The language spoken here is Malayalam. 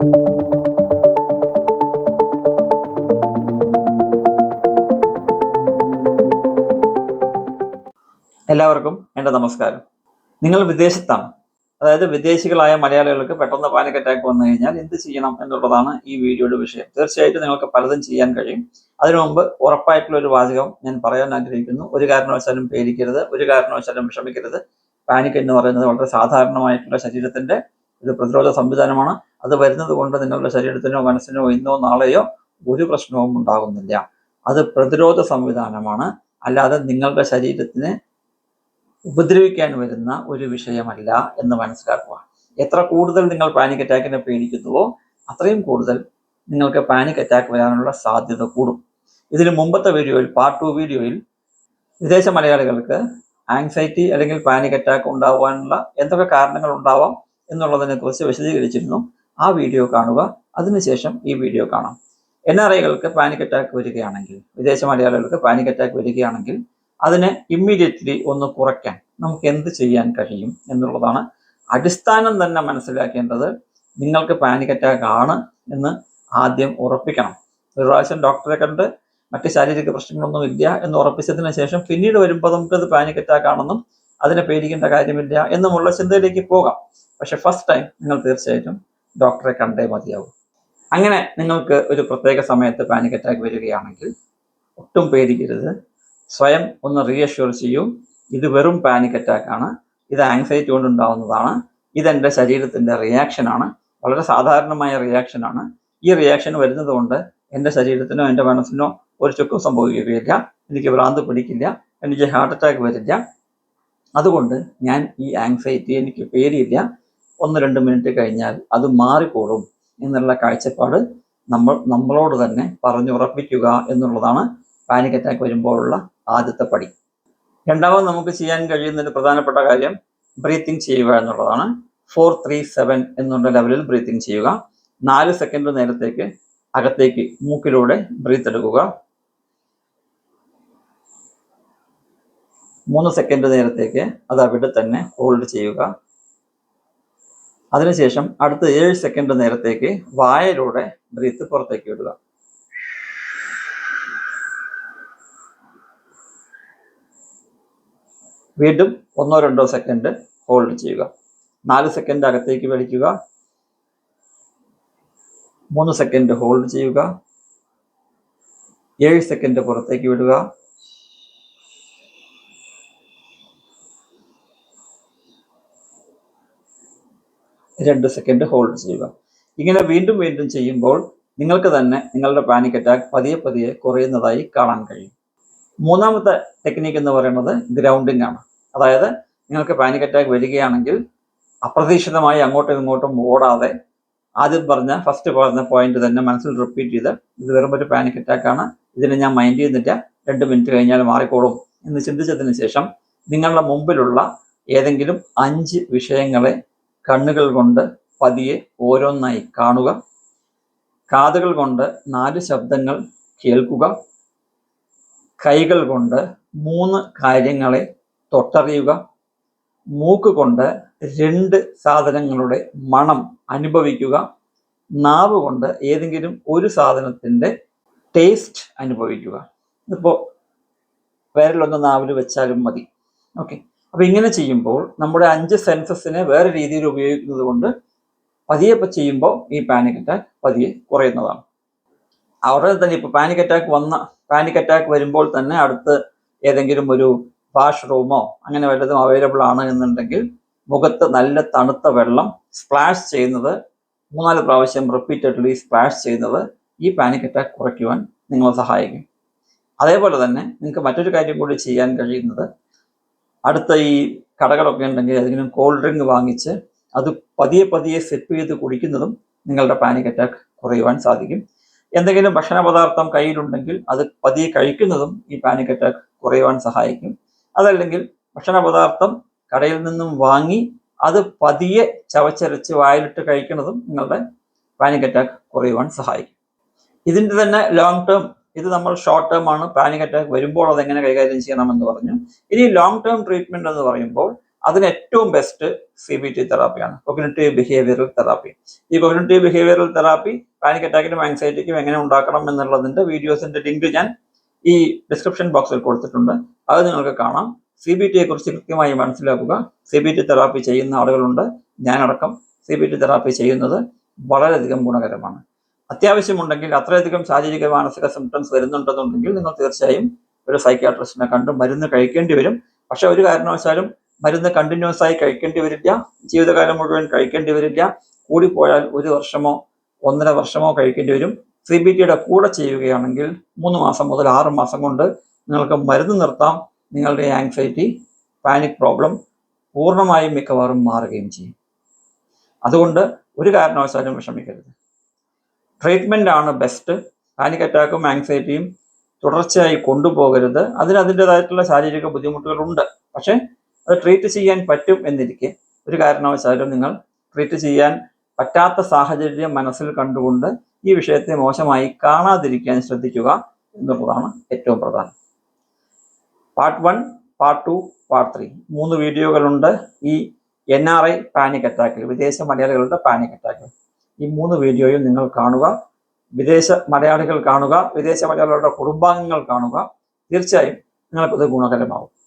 എല്ലാവർക്കും എന്റെ നമസ്കാരം. നിങ്ങൾ വിദേശത്താണ്. അതായത് വിദേശികളായ മലയാളികൾക്ക് പെട്ടെന്ന് പാനിക് അറ്റാക്ക് വന്നു കഴിഞ്ഞാൽ എന്ത് ചെയ്യണം എന്നുള്ളതാണ് ഈ വീഡിയോയുടെ വിഷയം. തീർച്ചയായിട്ടും നിങ്ങൾക്ക് പലതും ചെയ്യാൻ കഴിയും. അതിനു മുമ്പ് ഉറപ്പായിട്ടുള്ള ഒരു വാചകം ഞാൻ പറയാൻ ആഗ്രഹിക്കുന്നു. ഒരു കാരണവശാലും പേടിക്കരുത് ഒരു കാരണവശാലും വിഷമിക്കരുത്. പാനിക് എന്ന് പറയുന്നത് വളരെ സാധാരണമായിട്ടുള്ള ശരീരത്തിന്റെ ഒരു പ്രതിരോധ സംവിധാനമാണ്. അത് വരുന്നത് കൊണ്ട് നിങ്ങളുടെ ശരീരത്തിനോ മനസ്സിനോ ഇന്നോ നാളെയോ ഒരു പ്രശ്നവും ഉണ്ടാകുന്നില്ല. അത് പ്രതിരോധ സംവിധാനമാണ്. അല്ലാതെ നിങ്ങളുടെ ശരീരത്തിന് ഉപദ്രവിക്കാൻ വരുന്ന ഒരു വിഷയമല്ല എന്ന് മനസ്സിലാക്കുക. എത്ര കൂടുതൽ നിങ്ങൾ പാനിക് അറ്റാക്കിനെ പേടിക്കുന്നുവോ അത്രയും കൂടുതൽ നിങ്ങൾക്ക് പാനിക് അറ്റാക്ക് വരാനുള്ള സാധ്യത കൂടും. ഇതിന് മുമ്പത്തെ വീഡിയോയിൽ പാർട്ട് ടു വീഡിയോയിൽ വിദേശ മലയാളികൾക്ക് ആങ്സൈറ്റി അല്ലെങ്കിൽ പാനിക് അറ്റാക്ക് ഉണ്ടാവാനുള്ള എന്തൊക്കെ കാരണങ്ങൾ ഉണ്ടാവാം എന്നുള്ളതിനെ കുറിച്ച് വിശദീകരിച്ചിരുന്നു. ആ വീഡിയോ കാണുക. അതിനുശേഷം ഈ വീഡിയോ കാണാം. എൻ ആർ ഐകൾക്ക് പാനിക് അറ്റാക്ക് വരികയാണെങ്കിൽ വിദേശ മലയാളികൾക്ക് പാനിക് അറ്റാക്ക് വരികയാണെങ്കിൽ അതിനെ ഇമ്മീഡിയറ്റ്ലി ഒന്ന് കുറയ്ക്കാൻ നമുക്ക് എന്ത് ചെയ്യാൻ കഴിയും എന്നുള്ളതാണ് അടിസ്ഥാനം തന്നെ മനസ്സിലാക്കേണ്ടത്. നിങ്ങൾക്ക് പാനിക് അറ്റാക്ക് ആണ് എന്ന് ആദ്യം ഉറപ്പിക്കണം. ഒരു പ്രാവശ്യം ഡോക്ടറെ കണ്ട് മറ്റ് ശാരീരിക പ്രശ്നങ്ങളൊന്നും ഇല്ല എന്ന് ഉറപ്പിച്ചതിന് ശേഷം പിന്നീട് വരുമ്പോൾ നമുക്കത് പാനിക് അറ്റാക്ക് ആണെന്നും അതിനെ പേടിക്കേണ്ട കാര്യമില്ല എന്നുമുള്ള ചിന്തയിലേക്ക് പോകാം. പക്ഷെ ഫസ്റ്റ് ടൈം നിങ്ങൾ തീർച്ചയായിട്ടും ഡോക്ടറെ കണ്ടേ മതിയാവും. അങ്ങനെ നിങ്ങൾക്ക് ഒരു പ്രത്യേക സമയത്ത് പാനിക് അറ്റാക്ക് വരികയാണെങ്കിൽ ഒട്ടും പേടിക്കരുത്. സ്വയം ഒന്ന് റീഅഷ്യൂർ ചെയ്യൂ. ഇത് വെറും പാനിക് അറ്റാക്ക് ആണ്. ഇത് ആങ്സൈറ്റി കൊണ്ടുണ്ടാവുന്നതാണ്. ഇതെന്റെ ശരീരത്തിന്റെ റിയാക്ഷനാണ് വളരെ സാധാരണമായ റിയാക്ഷനാണ് ഈ റിയാക്ഷൻ വരുന്നത് കൊണ്ട് എന്റെ ശരീരത്തിനോ എന്റെ മനസ്സിനോ ഒരു ചുക്കും സംഭവിക്കുകയില്ല. എനിക്ക് ഭ്രാന്ത് പിടിക്കില്ല. എനിക്ക് ഹാർട്ട് അറ്റാക്ക് വരില്ല. അതുകൊണ്ട് ഞാൻ ഈ ആങ്സൈറ്റി എനിക്ക് പേടിയില്ല. ഒന്ന് രണ്ട് മിനിറ്റ് കഴിഞ്ഞാൽ അത് മാറിക്കോളും എന്നുള്ള കാഴ്ചപ്പാട് നമ്മൾ നമ്മളോട് തന്നെ പറഞ്ഞുറപ്പിക്കുക എന്നുള്ളതാണ് പാനിക് അറ്റാക്ക് വരുമ്പോഴുള്ള ആദ്യത്തെ പടി. രണ്ടാമത് നമുക്ക് ചെയ്യാൻ കഴിയുന്ന പ്രധാനപ്പെട്ട കാര്യം ബ്രീത്തിങ് ചെയ്യുക എന്നുള്ളതാണ്. ഫോർ ത്രീ സെവൻ എന്നുള്ള ലെവലിൽ ബ്രീത്തിങ് ചെയ്യുക. നാല് സെക്കൻഡ് നേരത്തേക്ക് അകത്തേക്ക് മൂക്കിലൂടെ ബ്രീത്ത് എടുക്കുക. മൂന്ന് സെക്കൻഡ് നേരത്തേക്ക് അത് അവിടെ തന്നെ ഹോൾഡ് ചെയ്യുക. അതിനുശേഷം അടുത്ത ഏഴ് സെക്കൻഡ് നേരത്തേക്ക് വായയിലൂടെ ബ്രീത്ത് പുറത്തേക്ക് വിടുക വീണ്ടും ഒന്നോ രണ്ടോ സെക്കൻഡ് ഹോൾഡ് ചെയ്യുക. നാല് സെക്കൻഡ് അകത്തേക്ക് വലിക്കുക. മൂന്ന് സെക്കൻഡ് ഹോൾഡ് ചെയ്യുക. ഏഴ് സെക്കൻഡ് പുറത്തേക്ക് വിടുക. രണ്ട് സെക്കൻഡ് ഹോൾഡ് ചെയ്യുക. ഇങ്ങനെ വീണ്ടും വീണ്ടും ചെയ്യുമ്പോൾ നിങ്ങൾക്ക് തന്നെ നിങ്ങളുടെ പാനിക് അറ്റാക്ക് പതിയെ പതിയെ കുറയുന്നതായി കാണാൻ കഴിയും. മൂന്നാമത്തെ ടെക്നിക്ക് എന്ന് പറയുന്നത് ഗ്രൗണ്ടിങ് ആണ്. അതായത് നിങ്ങൾക്ക് പാനിക് അറ്റാക്ക് വരികയാണെങ്കിൽ അപ്രതീക്ഷിതമായി അങ്ങോട്ടും ഇങ്ങോട്ടും ഓടാതെ ആദ്യം പറഞ്ഞ ഫസ്റ്റ് പറഞ്ഞ പോയിന്റ് തന്നെ മനസ്സിൽ റിപ്പീറ്റ് ചെയ്ത് ഇത് വെറും ഒരു പാനിക് അറ്റാക്കാണ് ഇതിനെ ഞാൻ മൈൻഡ് ചെയ്യുന്നില്ല. രണ്ട് മിനിറ്റ് കഴിഞ്ഞാൽ മാറിക്കോളും എന്ന് ചിന്തിച്ചതിന് ശേഷം നിങ്ങളുടെ മുമ്പിലുള്ള ഏതെങ്കിലും അഞ്ച് വിഷയങ്ങളെ കണ്ണുകൾ കൊണ്ട് പതിയെ ഓരോന്നായി കാണുക. കാതുകൾ കൊണ്ട് നാല് ശബ്ദങ്ങൾ കേൾക്കുക. കൈകൾ കൊണ്ട് മൂന്ന് കാര്യങ്ങളെ തൊട്ടറിയുക. മൂക്ക് കൊണ്ട് രണ്ട് സാധനങ്ങളുടെ മണം അനുഭവിക്കുക. നാവ് കൊണ്ട് ഏതെങ്കിലും ഒരു സാധനത്തിന്റെ ടേസ്റ്റ് അനുഭവിക്കുക. ഇപ്പോൾ വിരലൊന്ന് നാവിൽ വെച്ചാലും മതി. ഓക്കെ. അപ്പൊ ഇങ്ങനെ ചെയ്യുമ്പോൾ നമ്മുടെ അഞ്ച് സെൻസസിനെ വേറെ രീതിയിൽ ഉപയോഗിക്കുന്നത് കൊണ്ട് പതിയെ ചെയ്യുമ്പോൾ ഈ പാനിക് അറ്റാക്ക് പതിയെ കുറയുന്നതാണ്. അവിടെ തന്നെ ഇപ്പൊ പാനിക് അറ്റാക്ക് വന്ന പാനിക് അറ്റാക്ക് വരുമ്പോൾ തന്നെ അടുത്ത് ഏതെങ്കിലും ഒരു വാഷ്റൂമോ അങ്ങനെ വല്ലതും അവൈലബിൾ ആണ് എന്നുണ്ടെങ്കിൽ മുഖത്ത് നല്ല തണുത്ത വെള്ളം സ്പ്ലാഷ് ചെയ്യുന്നത് മൂന്നാൽ പ്രാവശ്യം റിപ്പീറ്റഡ്ലി സ്പ്ലാഷ് ചെയ്യുന്നത് ഈ പാനിക് അറ്റാക്ക് കുറയ്ക്കുവാൻ നിങ്ങളെ സഹായിക്കും. അതേപോലെ തന്നെ നിങ്ങൾക്ക് മറ്റൊരു കാര്യം കൂടി ചെയ്യാൻ കഴിയുന്നത് അടുത്ത ഈ കടകളൊക്കെ ഉണ്ടെങ്കിൽ അതിനും കോൾഡ് ഡ്രിങ്ക് വാങ്ങിച്ച് അത് പതിയെ പതിയെ സെപ്പ് ചെയ്ത് കുടിക്കുന്നതും നിങ്ങളുടെ പാനിക് അറ്റാക്ക് കുറയുവാൻ സാധിക്കും. എന്തെങ്കിലും ഭക്ഷണ പദാർത്ഥം കയ്യിലുണ്ടെങ്കിൽ അത് പതിയെ കഴിക്കുന്നതും ഈ പാനിക് അറ്റാക്ക് കുറയുവാൻ സഹായിക്കും. അതല്ലെങ്കിൽ ഭക്ഷണ പദാർത്ഥം കടയിൽ നിന്നും വാങ്ങി അത് പതിയെ ചവച്ചരച്ച് വായിലിട്ട് കഴിക്കുന്നതും നിങ്ങളുടെ പാനിക് അറ്റാക്ക് കുറയുവാൻ സഹായിക്കും. ഇതിന്റെ തന്നെ ലോങ് ടേം ഇത് നമ്മൾ ഷോർട്ട് ടേം ആണ് പാനിക് അറ്റാക്ക് വരുമ്പോൾ അതെങ്ങനെ കൈകാര്യം ചെയ്യണമെന്ന് പറഞ്ഞു. ഇനി ലോങ് ടേം ട്രീറ്റ്മെന്റ് എന്ന് പറയുമ്പോൾ അതിന് ഏറ്റവും ബെസ്റ്റ് സി ബി ടി തെറാപ്പിയാണ് കൊഗ്നറ്റീവ് ബിഹേവിയറൽ തെറാപ്പി ഈ കൊഗ്നറ്റീവ് ബിഹേവിയറൽ തെറാപ്പി പാനിക് അറ്റാക്കിനും ആൻസൈറ്റിക്കും എങ്ങനെ ഉണ്ടാക്കണം എന്നുള്ളതിന്റെ വീഡിയോസിന്റെ ലിങ്ക് ഞാൻ ഈ ഡിസ്ക്രിപ്ഷൻ ബോക്സിൽ കൊടുത്തിട്ടുണ്ട്. അത് നിങ്ങൾക്ക് കാണാം. സി ബി ടിയെ കുറിച്ച് കൃത്യമായി മനസ്സിലാക്കുക. സി ബി ടി തെറാപ്പി ചെയ്യുന്ന ആളുകളുണ്ട്. ഞാനടക്കം സി ബി ടി തെറാപ്പി ചെയ്യുന്നത് വളരെയധികം ഗുണകരമാണ്. അത്യാവശ്യമുണ്ടെങ്കിൽ അത്രയധികം ശാരീരിക മാനസിക സിംറ്റംസ് വരുന്നുണ്ടെന്നുണ്ടെങ്കിൽ നിങ്ങൾ തീർച്ചയായും ഒരു സൈക്യാട്രിസ്റ്റിനെ കണ്ട് മരുന്ന് കഴിക്കേണ്ടി വരും. പക്ഷെ ഒരു കാരണവശാലും മരുന്ന് കണ്ടിന്യൂസ് ആയി കഴിക്കേണ്ടി വരില്ല. ജീവിതകാലം മുഴുവൻ കഴിക്കേണ്ടി വരില്ല. കൂടിപ്പോയാൽ ഒരു വർഷമോ ഒന്നര വർഷമോ കഴിക്കേണ്ടി വരും. സി ബി ടിയുടെ കൂടെ ചെയ്യുകയാണെങ്കിൽ മൂന്ന് മാസം മുതൽ ആറ് മാസം കൊണ്ട് നിങ്ങൾക്ക് മരുന്ന് നിർത്താം. നിങ്ങളുടെ ആങ്സൈറ്റി പാനിക് പ്രോബ്ലം പൂർണമായും മിക്കവാറും മാറുകയും ചെയ്യും. അതുകൊണ്ട് ഒരു കാരണവശാലും വിഷമിക്കരുത്. ട്രീറ്റ്മെന്റ് ആണ് ബെസ്റ്റ്. പാനിക് അറ്റാക്കും ആങ്സൈറ്റിയും തുടർച്ചയായി കൊണ്ടുപോകരുത്. അതിന് അതിന്റെതായിട്ടുള്ള ശാരീരിക ബുദ്ധിമുട്ടുകളുണ്ട്. പക്ഷേ അത് ട്രീറ്റ് ചെയ്യാൻ പറ്റും എന്നിരിക്കെ. ഒരു കാരണവശാലും നിങ്ങൾ ട്രീറ്റ് ചെയ്യാൻ പറ്റാത്ത സാഹചര്യം മനസ്സിൽ കണ്ടുകൊണ്ട് ഈ വിഷയത്തെ മോശമായി കാണാതിരിക്കാൻ ശ്രദ്ധിക്കുക എന്നുള്ളതാണ് ഏറ്റവും പ്രധാനം. Part one part two part three. മൂന്ന് വീഡിയോകളുണ്ട്. ഈ എൻ ആർ ഐ പാനിക് അറ്റാക്കിൽ വിദേശ മലയാളികളുടെ പാനിക് അറ്റാക്കിൽ ഈ മൂന്ന് വീഡിയോയും നിങ്ങൾ കാണുക. വിദേശ മലയാളികൾ കാണുക. വിദേശ മലയാളികളുടെ കുടുംബാംഗങ്ങൾ കാണുക. തീർച്ചയായും നിങ്ങൾക്കത് ഗുണകരമാവും